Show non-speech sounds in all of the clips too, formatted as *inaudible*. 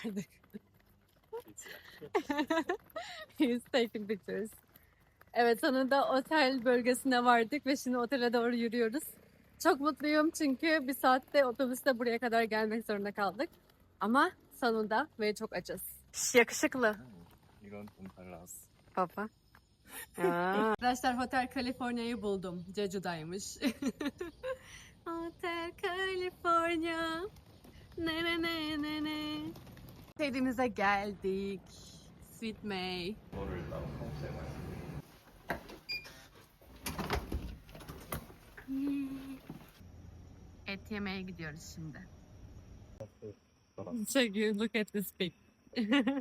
Vardık. Sonunda vardık. He's taking pictures. Evet sonunda otel bölgesine vardık ve şimdi otele doğru yürüyoruz. Çok mutluyum çünkü bir saatte otobüste buraya kadar gelmek zorunda kaldık. Ama sonunda ve çok acız. Yakışıklı. 이건 좀 달라서. Papa. *laughs* Arkadaşlar Hotel California'yı buldum. Jeju'daymış. *laughs* Hotel California. Ne ne ne ne ne. Otelimize geldik. Sweet May. Hmm. Et yemeye gidiyoruz şimdi. *laughs* Check you look at this pig. *laughs*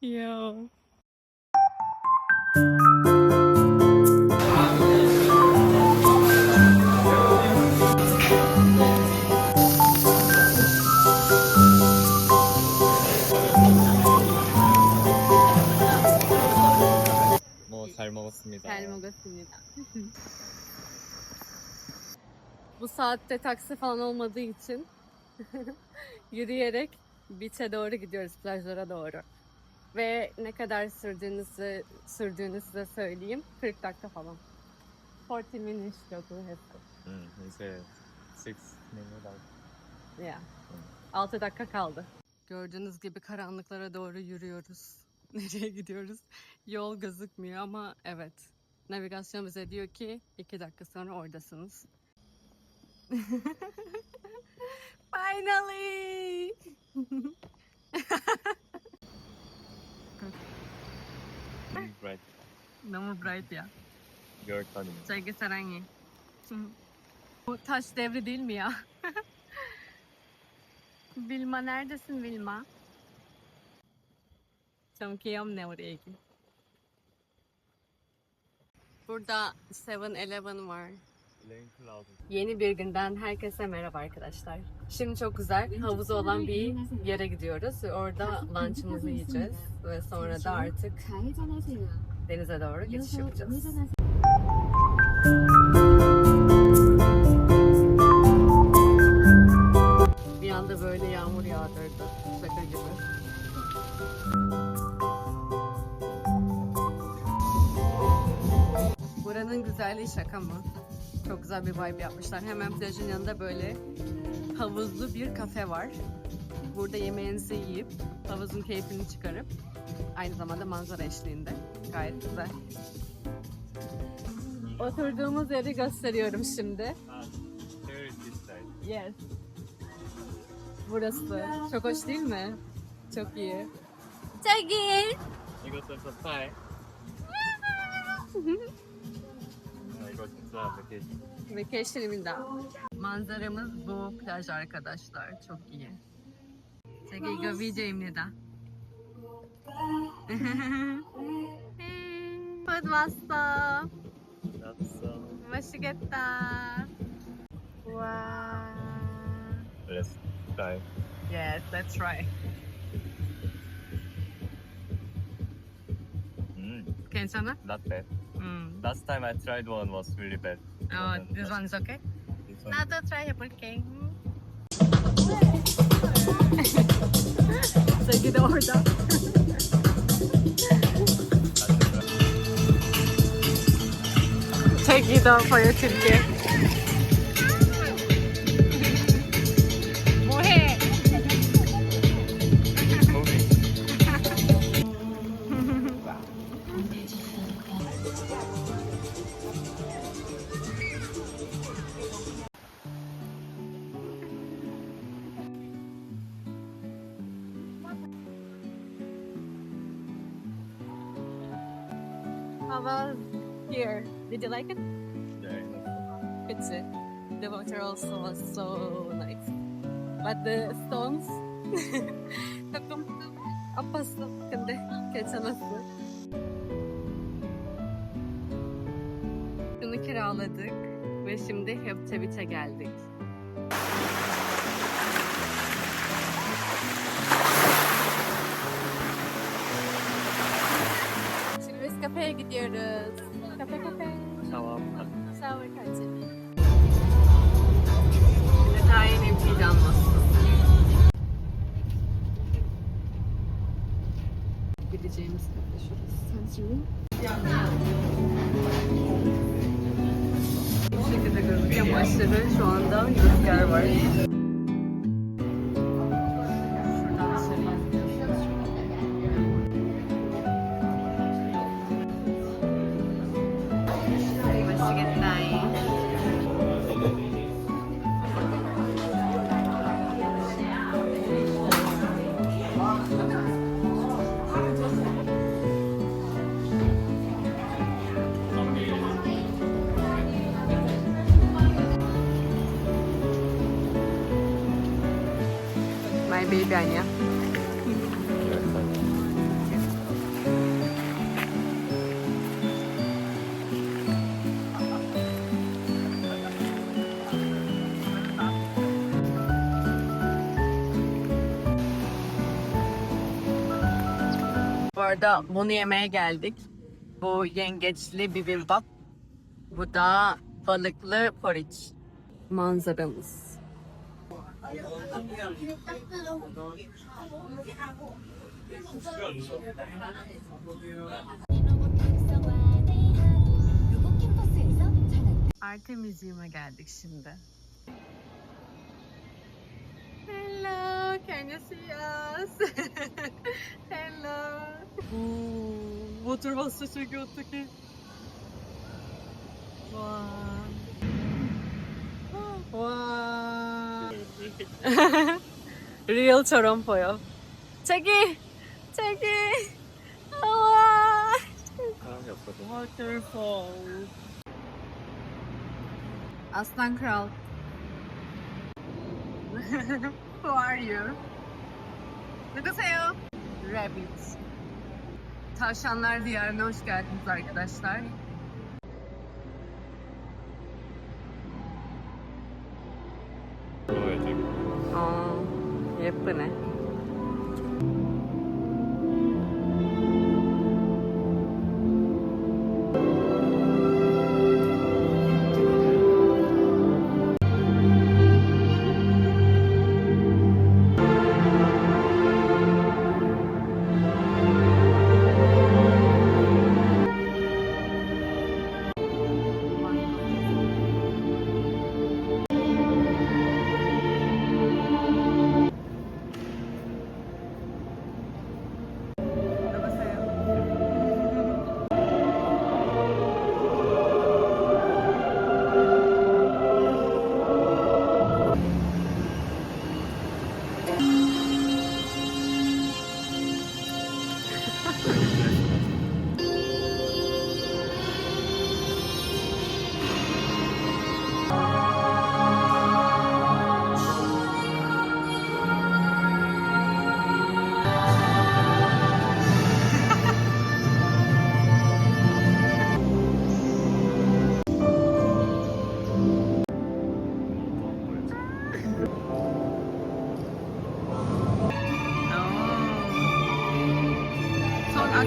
Yo. 먹었습니다. 잘 먹었습니다. Bu saatte taksi falan olmadığı için *laughs* yürüyerek beach'e doğru gidiyoruz, plajlara doğru. Ve ne kadar sürdüğünüzü, sürdüğünü size söyleyeyim. 40 dakika falan. 40 minutes yolu hep. 응, 이제 6 minutes. Yeah. 6 dakika kaldı. Gördüğünüz gibi karanlıklara doğru yürüyoruz. *laughs* Nereye gidiyoruz? Yol gözükmüyor ama evet. Navigasyon bize diyor ki 2 dakika sonra oradasınız. *laughs* Finally! Right. 너무 bright ya. Your turn. Saygı sarangi. Bu taş devri değil mi ya? *laughs* Vilma neredesin Vilma? Çünkü ne oraya git. Burada 7-Eleven var. Yeni bir günden herkese merhaba arkadaşlar. Şimdi çok güzel havuzu olan bir yere gidiyoruz. Orada lunchımızı yiyeceğiz ve sonra da artık denize doğru geçiş yapacağız. Bir anda böyle yağmur yağdırdı. Şaka gibi. Buranın güzelliği şaka mı? Çok güzel bir vibe yapmışlar. Hemen plajın yanında böyle havuzlu bir kafe var. Burada yemeğinizi yiyip havuzun keyfini çıkarıp aynı zamanda manzara eşliğinde gayet güzel. Oturduğumuz yeri gösteriyorum şimdi. Yes. Burası. Çok hoş değil mi? Çok iyi. Çok iyi. You got some pie. *laughs* 타이. 아, 이거 진짜 베케이션. Vacation'ımda. Manzaramız bu plaj arkadaşlar. Çok iyi. 제가 이거 video입니다. *laughs* 굿 왔어. 났어. 맛있겠다. 와. Let's try. Yes, that's right. 음, 괜찮아? not bad. Mm. Last time I tried one was really bad. Oh, and this one's okay? This one. Now try a cake. so you don't order. Take it out for your tip gift. How about here? Did you like it? Very nice. Good too. The water also was so nice. But the stones takım apası kendi geçemezdi. Şunu kiraladık ve şimdi Heptebit'e geldik. kafeye gidiyoruz. Kafe kafe. Tamam. Sour kaçı. Şimdi daha yeni bir Gideceğimiz kafe şurası. Sen Bu şekilde gözüküyor. Maçları şu anda rüzgar var. Bu arada bunu yemeye geldik. Bu yengeçli bibimbap. Bu da balıklı porridge. Manzaramız. Artemisium'a geldik şimdi. Can you see us? *laughs* Hello. Ooh, water was such a good ticket. Wow. Wow. Real Toronto'yo. Çeki! Çeki! Wow. Waterfall. Aslan Kral. *laughs* Who are you? Nugaseo. Rabbit. Tavşanlar diyarına hoş geldiniz arkadaşlar.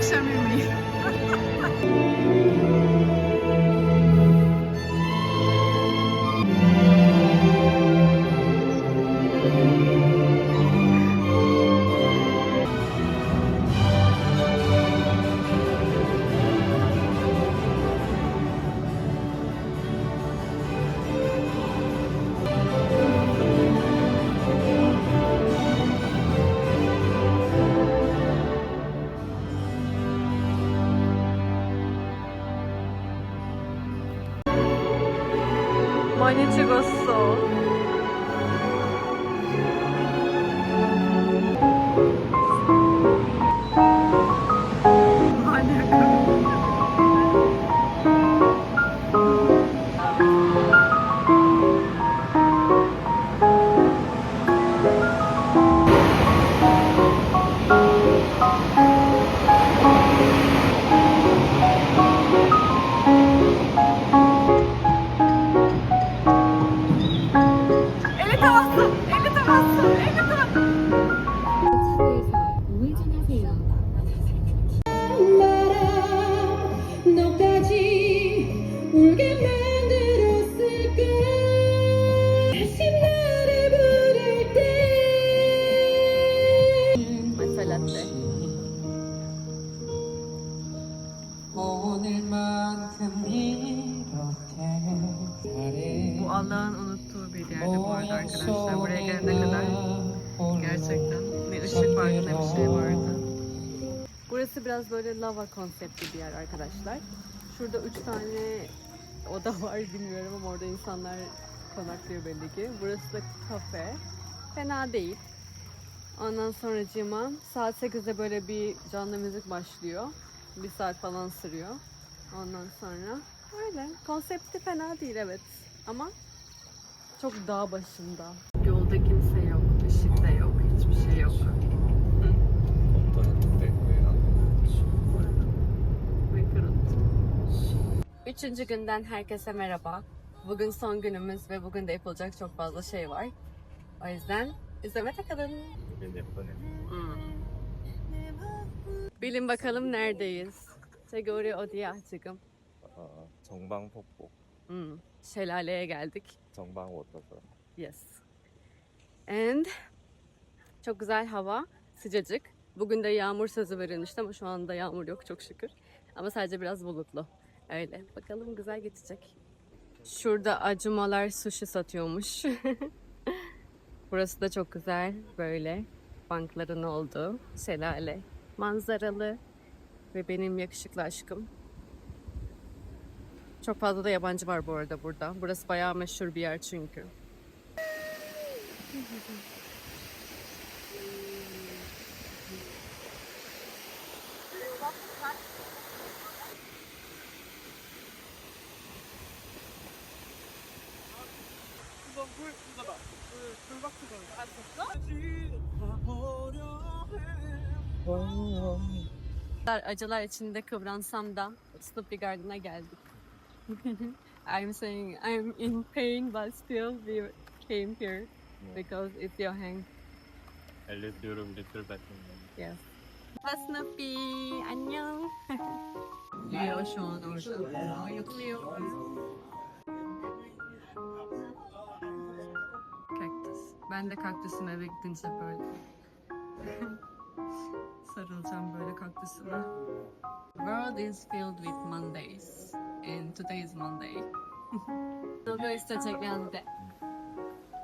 Son akşam yemeği. Lava konseptli bir yer arkadaşlar. Şurada üç tane oda *laughs* var bilmiyorum ama orada insanlar konaklıyor belli ki. Burası da kafe. Fena değil. Ondan sonra cima saat 8'de böyle bir canlı müzik başlıyor. Bir saat falan sürüyor. Ondan sonra öyle. Konsepti fena değil evet. Ama çok dağ başında. Yolda kimse yok, ışık da yok, hiçbir şey yok. Ve kırıldı. Üçüncü günden herkese merhaba. Bugün son günümüz ve bugün de yapılacak çok fazla şey var. O yüzden izleme takılın. Bugün 예쁘네. Bilin bakalım neredeyiz. 제가 우리 어디야 지금? 어, 정방폭포, Hmm, şelaleye geldik. 정방 워터fall. Yes. And çok güzel hava, sıcacık. Bugün de yağmur sözü verilmişti ama şu anda yağmur yok çok şükür. Ama sadece biraz bulutlu. Öyle. Bakalım güzel geçecek. Şurada acumalar sushi satıyormuş. *laughs* Burası da çok güzel. Böyle bankların olduğu şelale. Manzaralı ve benim yakışıklı aşkım. Çok fazla da yabancı var bu arada burada. Burası bayağı meşhur bir yer çünkü. Acılar içinde kıvransam da Snoopy Garden'a geldik. *laughs* I'm saying I'm in pain but still we came here because it's. At least you're a little better. Yes. Snoopy 안녕. Leo şu an orada. Ayıklıyor. Kaktüs. Ben de kaktüsüme eve gidince böyle. *laughs* Sarılacağım böyle kaktüsüme. World is filled with Mondays. And today is Monday. 너도 있어 저기한테.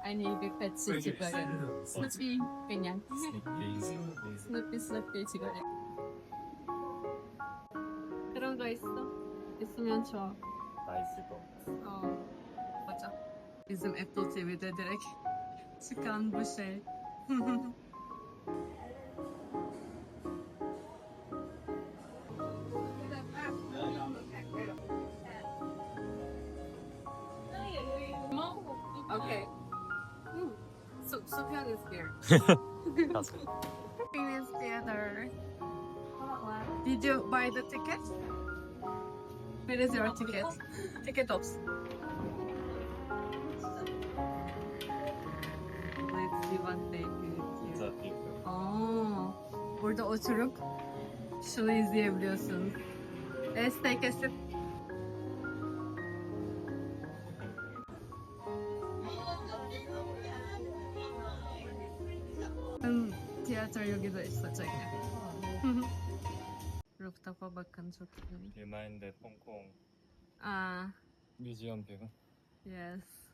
아니 그 같이 지금 스누피 그냥 *laughs* 스누피 스누피 지금 그런 거 있어? 있으면 줘. 나이스도. 어, 맞아. Bizim Apple TV'de direkt çıkan bu şey. okay. Hmm. So, Sufyan is here. 가서. Experience theater. Did you buy the ticket? Where is your ticket? Ticket ops. Orada oturup şunu izleyebiliyorsun. Este kesip. Tiyatroyu güzel işletecek. *laughs* Rooftop'a bakın çok güzel. Remind Hong Kong. Ah. Museum gibi. Yes.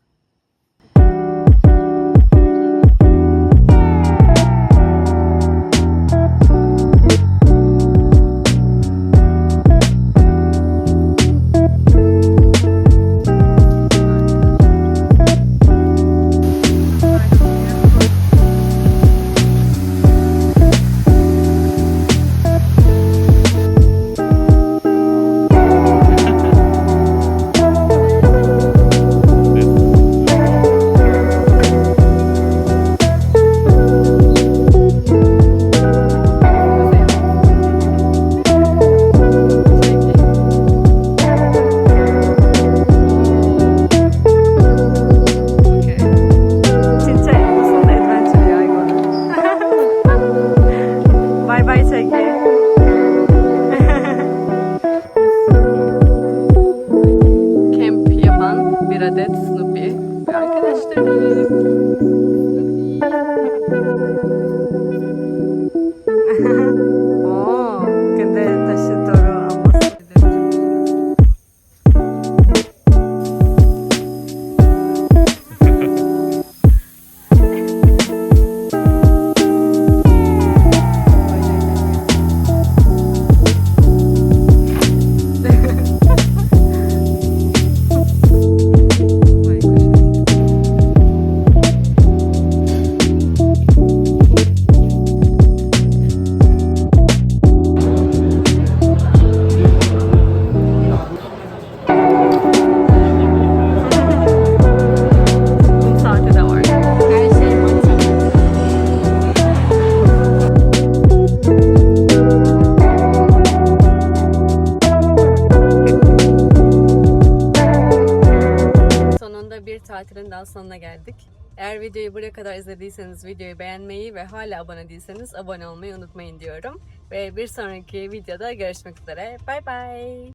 Videoyu buraya kadar izlediyseniz videoyu beğenmeyi ve hala abone değilseniz abone olmayı unutmayın diyorum. Ve bir sonraki videoda görüşmek üzere. Bay bay.